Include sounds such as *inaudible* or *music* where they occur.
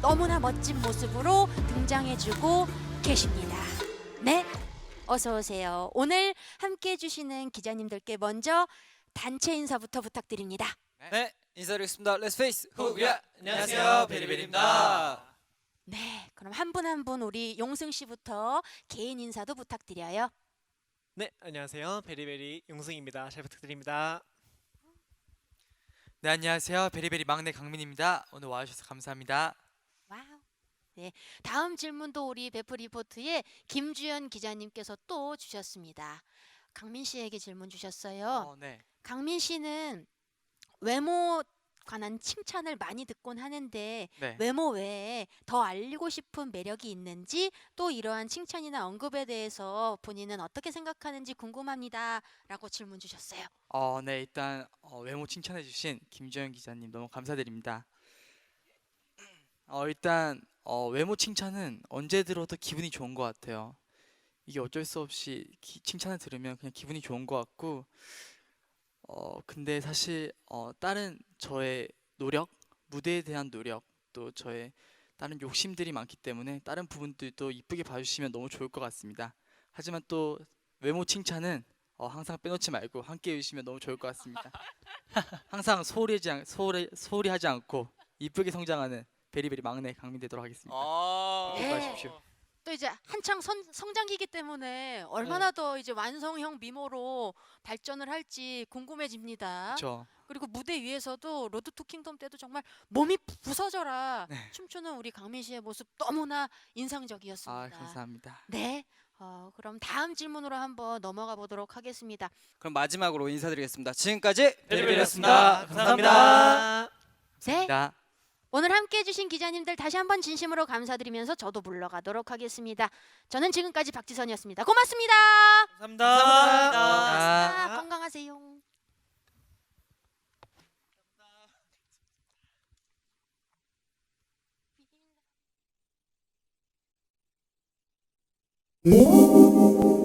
너무나 멋진 모습으로 등장해주고 계십니다. 네, 어서 오세요. 오늘 함께 해 주시는 기자님들께 먼저 단체 인사부터 부탁드립니다. 네, 인사드리겠습니다. 렛츠 페이스 후야 안녕하세요 베리베리입니다. 네, 그럼 한 분 한 분 우리 용승 씨부터 개인 인사도 부탁드려요. 네 안녕하세요 베리베리 용승입니다. 잘 부탁드립니다. 네, 안녕하세요. 베리베리 막내 강민입니다. 오늘 와주셔서 감사합니다. 와우. 네, 다음 질문도 우리 베프 리포트의 김주연 기자님께서 또 주셨습니다. 강민 씨에게 질문 주셨어요. 어, 네. 강민 씨는 외모 관한 칭찬을 많이 듣곤 하는데 네. 외모 외에 더 알리고 싶은 매력이 있는지 또 이러한 칭찬이나 언급에 대해서 본인은 어떻게 생각하는지 궁금합니다라고 질문 주셨어요. 어, 네, 일단 어, 외모 칭찬해 주신 김주현 기자님 너무 감사드립니다. 어, 일단 어, 외모 칭찬은 언제 들어도 기분이 좋은 것 같아요. 이게 어쩔 수 없이 기- 칭찬을 들으면 그냥 기분이 좋은 것 같고 어, 근데 사실 어, 다른 저의 노력, 무대에 대한 노력, 또 저의 다른 욕심들이 많기 때문에 다른 부분들도 이쁘게 봐주시면 너무 좋을 것 같습니다. 하지만 또 외모 칭찬은 어, 항상 빼놓지 말고 함께 해주시면 너무 좋을 것 같습니다. *laughs* 항상 소홀히 하지, 않, 소홀히, 소홀히 하지 않고 이쁘게 성장하는 베리베리 막내 강민 되도록 하겠습니다. 아 네. 수고하십시오. 또 이제 한창 선, 성장기기 때문에 얼마나 더 이제 완성형 미모로 발전을 할지 궁금해집니다. 그렇죠. 그리고 무대 위에서도 로드 투 킹덤 때도 정말 몸이 부서져라 네. 춤추는 우리 강민 씨의 모습 너무나 아 인상적이었습니다. 감사합니다. 네. 어, 그럼 다음 질문으로 한번 넘어가 보도록 하겠습니다. 그럼 마지막으로 인사드리겠습니다. 지금까지 베리베리였습니다. 감사합니다. 네. 나 오늘 함께 해주신 기자님들 다시 한번 진심으로 감사드리면서 저도 물러가도록 하겠습니다. 저는 지금까지 박지선이었습니다. 고맙습니다. 감사합니다. 아, 건강하세요. 오